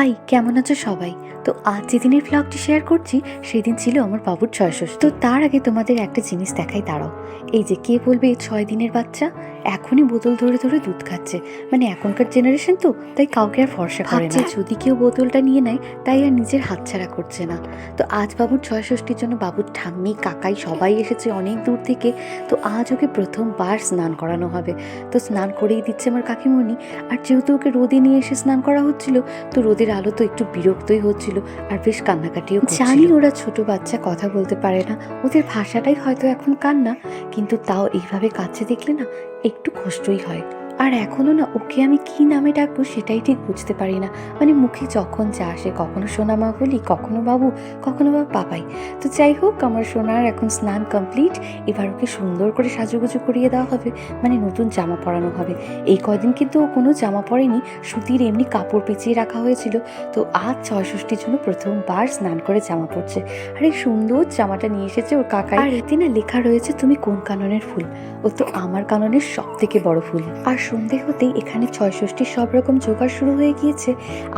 High, কেমন আছো সবাই? তো আজ যেদিনের ব্লগটি শেয়ার করছি, সেদিন ছিল আমার বাবুর ছয় ছয়ষষ্ঠী। তো তার আগে তোমাদের একটা জিনিস দেখাই, দাঁড়াও। এই যে, কে বলবে এই ছয় দিনের বাচ্চা? এখনই বোতল ধরে ধরে দুধ খাচ্ছে। মানে এখনকার জেনারেশন তো, তাই কাউকে আর করে না। যদি কেউ বোতলটা নিয়ে নেয়, তাই আর নিজের হাতছাড়া করছে না। তো আজ বাবুর ছয়ষষ্ঠীর জন্য বাবুর ঠাম্মি, কাকাই সবাই এসেছে অনেক দূর থেকে। তো আজ ওকে প্রথমবার স্নান করানো হবে। তো স্নান করেই দিচ্ছে আমার কাকিমণি। আর যেহেতু ওকে রোদে নিয়ে এসে স্নান করা হচ্ছিল, তো রোদের আলো তো একটু বিরক্তই হচ্ছিল আর বেশ কান্নাকাটিও জানি ওরা ছোট বাচ্চা, কথা বলতে পারে না। ওদের ভাষাটাই হয়তো এখন কান্না, কিন্তু তাও এইভাবে কাছে দেখলে না একটু কষ্টই হয়। আর এখনও না ওকে আমি কি নামে ডাকবো সেটাই ঠিক বুঝতে পারি না। মানে মুখে যখন যা আসে, কখনো সোনামা বলি, কখনো বাবু, কখনো বা পাপাই তো যাই হোক, আমার সোনার এখন স্নান কমপ্লিট এবার ওকে সুন্দর করে সাজুগুজু করিয়ে দেওয়া হবে মানে নতুন জামা পরানো হবে। এই কয়দিন কিন্তু ও কোনো জামা পরেনি, সুতির এমনি কাপড় পেঁচিয়ে রাখা হয়েছিল। তো আজ ছয়ষষ্ঠীর জন্য প্রথমবার স্নান করে জামা পরছে। আর এই সুন্দর জামাটা নিয়ে এসেছে ওর কাকা আর এতে না লেখা রয়েছে, তুমি কোন কাননের ফুল? ও তো আমার কাননের সব থেকে বড় ফুল। আর সন্ধে হতেই এখানে ছয় ষষ্ঠীর সব রকম জোগাড় শুরু হয়ে গিয়েছে।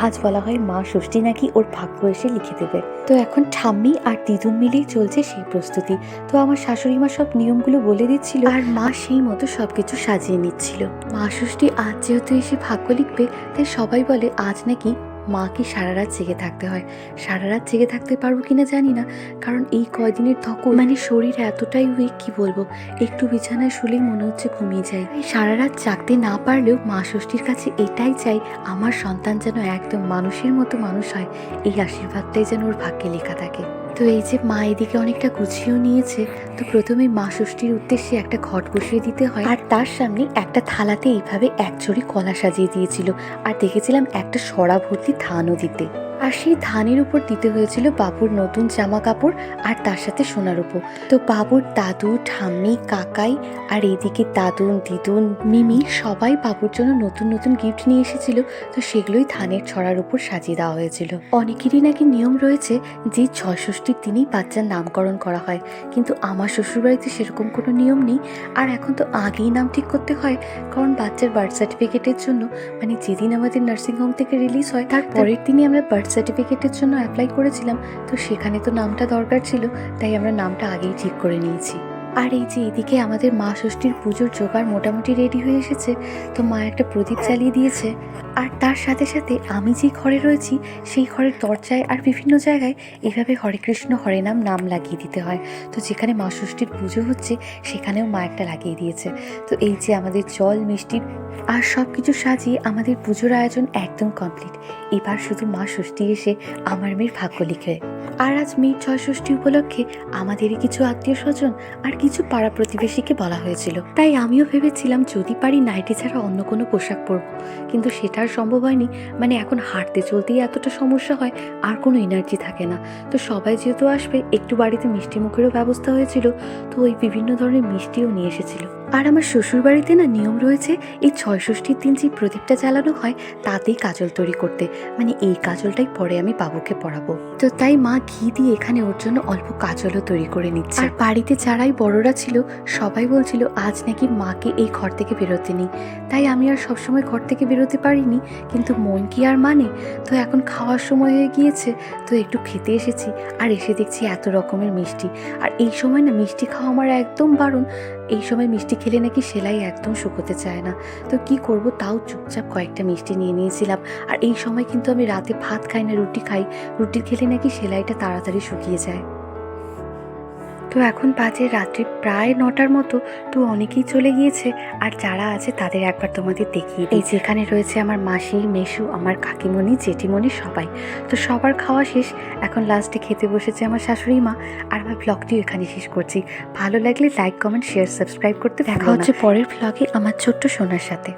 আজ বলা হয় মা ষষ্ঠী নাকি ওর ভাগ্য এসে লিখে দেবে। তো এখন ঠাম্মি আর দিদুন মিলেই চলছে সেই প্রস্তুতি। তো আমার শাশুড়ি মা সব নিয়মগুলো বলে দিচ্ছিল আর মা সেই মতো সবকিছু সাজিয়ে নিচ্ছিল। মা ষষ্ঠী আজ যেহেতু এসে ভাগ্য লিখবে, তাই সবাই বলে আজ নাকি মাকে সারা রাত জেগে থাকতে হয়। সারা রাত জেগে থাকতে পারব কিনা জানি না, কারণ এই কয়দিনের ধকল মানে শরীর এতটাই উইক কি বলব? একটু বিছানায় শুলেই মনে হচ্ছে ঘুমিয়ে যায় সারা রাত জাগতে না পারলেও মা ষষ্ঠীর কাছে এটাই চাই, আমার সন্তান যেন একদম মানুষের মতো মানুষ হয়। এই আশীর্বাদটাই যেন ওর ভাগ্যে লেখা থাকে। তো এই যে মা এদিকে অনেকটা গুছিয়েও নিয়েছে, তো প্রথমে মা ষষ্ঠীর উদ্দেশ্যে একটা ঘট বসিয়ে দিতে হয়। আর তার সামনে একটা থালাতে এইভাবে এক ছড়ি কলা সাজিয়ে দিয়েছিল। আর দেখেছিলাম একটা সরা ভর্তি ধানও দিতে। আর সেই ধানের উপর দিতে হয়েছিল বাবুর নতুন জামা কাপড় আর তার সাথে সোনার উপর। তো বাবুর দাদু ঠাম্মি কাকাই আর এইদিকে দাদুন দিদুন মিমি সবাই বাবুর জন্য নতুন নতুন গিফট নিয়ে এসেছিল। তো সেগুলোই ধানের ছড়ার উপর সাজিয়ে দেওয়া হয়েছিল। অনেকেরই নাকি নিয়ম রয়েছে যে ছয়ষষ্ঠীর দিনই বাচ্চার নামকরণ করা হয়। কিন্তু আমার শ্বশুরবাড়িতে সেরকম কোনো নিয়ম নেই। আর এখন তো আগেই নাম ঠিক করতে হয়। কারণ বাচ্চার বার্থ সার্টিফিকেটের জন্য মানে যেদিন আমাদের নার্সিংহোম থেকে রিলিজ হয় তার পরের দিনই আমরা বার্থ সার্টিফিকেটের জন্য অ্যাপ্লাই করেছিলাম, তো সেখানে তো নামটা দরকার ছিল, তাই আমরা নামটা আগেই ঠিক করে নিয়েছি। আর এই যে এদিকে আমাদের মা ষষ্ঠীর পুজোর জোগাড় মোটামুটি রেডি হয়ে এসেছে, তো মা একটা প্রদীপ জ্বালিয়ে দিয়েছে। আর তার সাথে সাথে আমি যে ঘরে রয়েছি, সেই ঘরের দরজায় আর বিভিন্ন জায়গায় এভাবে হরে কৃষ্ণ, হরে নাম নাম লাগিয়ে দিতে হয়। তো যেখানে মা ষষ্ঠীর পুজো হচ্ছে, সেখানেও মা একটা লাগিয়ে দিয়েছে। তো এই যে আমাদের জল, মিষ্টি আর সব কিছু সাজিয়ে আমাদের পুজোর আয়োজন একদম কমপ্লিট। এবার শুধু মা ষষ্ঠী এসে আমার মেয়ের ভাগ্য লিখে। আর আজ মেয়ের ছয়ষষ্ঠী উপলক্ষে আমাদেরই কিছু আত্মীয় স্বজন আর কিছু পাড়া প্রতিবেশীকে বলা হয়েছিল। তাই আমিও ভেবেছিলাম যদি পারি নাইটি ছাড়া অন্য কোনো পোশাক পরব। কিন্তু সেটা আর সম্ভব হয়নি। মানে এখন হাঁটতে চলতেই এতটা সমস্যা হয়, আর কোনো এনার্জি থাকে না। তো সবাই যেহেতু আসবে, একটু বাড়িতে মিষ্টি মুখেরও ব্যবস্থা হয়েছিল। তো ওই বিভিন্ন ধরনের মিষ্টিও নিয়ে এসেছিল। আর আমার শ্বশুর বাড়িতে না নিয়ম রয়েছে, এই ছয়ষষ্ঠীর দিন যে প্রদীপটা জ্বালানো হয়, তাতেই কাজল তৈরি করতে। মানে এই কাজলটাই পরে আমি বাবুকে পড়াবো। তো তাই মা ঘি দিয়ে এখানে ওর জন্য অল্প কাজলও তৈরি করে নিচ্ছে। আর বাড়িতে যারাই বড়রা ছিল, সবাই বলছিল, আজ নাকি মাকে এই ঘর থেকে বেরোতে নেই। তাই আমি আর সবসময় ঘর থেকে বেরোতে পারিনি, কিন্তু মন কি আর মানে? তো এখন খাওয়ার সময় হয়ে গিয়েছে, তো একটু খেতে এসেছি, আর এসে দেখছি এত রকমের মিষ্টি। আর এই সময় না মিষ্টি খাওয়া আমার একদম বারণ। এই সময় মিষ্টি খেলে নাকি সেলাই একদম শুকোতে চায় না। তো কি করব? তাও চুপচাপ কয়েকটা মিষ্টি নিয়ে নিয়েছিলাম। আর এই সময় কিন্তু আমি রাতে ভাত খাই না, রুটি খাই। রুটি খেলে নাকি সেলাইটা তাড়াতাড়ি শুকিয়ে যায়। তো এখন বাজে রাত্রি প্রায় নটার মতো। তো অনেকেই চলে গিয়েছে আর যারা আছে তাদের একবার তোমাদের দেখিয়ে দিই। যেখানে রয়েছে আমার মাসি মেশু আমার কাকিমণি জেঠিমণি সবাই। তো সবার খাওয়া শেষ এখন লাস্টে খেতে বসেছে আমার শাশুড়ি মা আর আমার ব্লগটিও এখানে শেষ করছি। ভালো লাগলে লাইক কমেন্ট শেয়ার সাবস্ক্রাইব করতে দেখা হচ্ছে পরের ব্লগে আমার ছোট্ট সোনার সাথে।